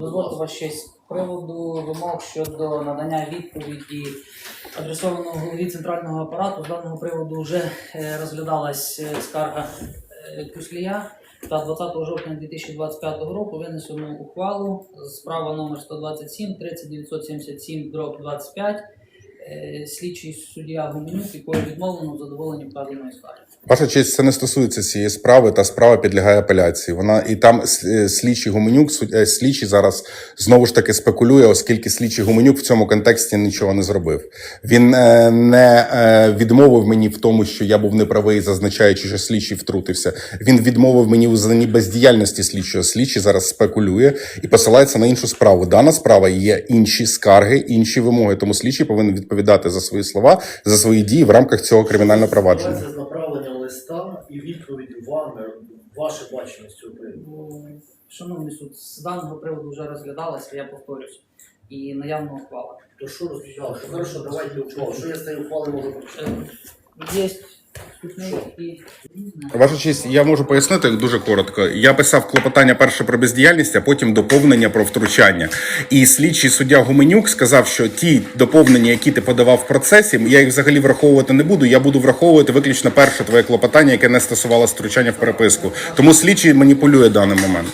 Дозвольте вас щось з приводу вимог щодо надання відповіді адресованого голові центрального апарату. З даного приводу вже е, розглядалась е, скарга е, Кюслія та 20 жовтня 2025 року винесено ухвалу. Справа номер 127 3977 дроб 25 е, слідчий суддя Гуменюк, якою відмовлено в задоволенні вказаної скарги. Ваша честь, це не стосується цієї справи. Та справа підлягає апеляції. Вона і там е, слідчий Гуменюк, е, слідчий зараз знову ж таки спекулює, оскільки слідчий Гуменюк в цьому контексті нічого не зробив. Він е, не е, відмовив мені в тому, що я був неправий, зазначаючи, що слідчий втрутився. Він відмовив мені у визнанні бездіяльності слідчого. Слідчий зараз спекулює і посилається на іншу справу. Дана справа є інші скарги, інші вимоги. Тому слідчий повинен відповідати за свої слова, за свої дії в рамках цього кримінального провадження. Це з направлення листа і відповідь вами, ваше бачення з цього приводу. Ну, Шановний суд, з даного приводу вже розглядалася, я повторюсь, і наявна ухвала. То що розглядалося? Хорошо, давайте ухвалу. Що я з цією ухвалою можу прочитати? Е, Є Ваша честь, я можу пояснити дуже коротко. Я писав клопотання перше про бездіяльність, а потім доповнення про втручання. І слідчий суддя Гуменюк сказав, що ті доповнення, які ти подавав в процесі, я їх взагалі враховувати не буду. Я буду враховувати виключно перше твоє клопотання, яке не стосувалося втручання в переписку. Тому слідчий маніпулює даний момент.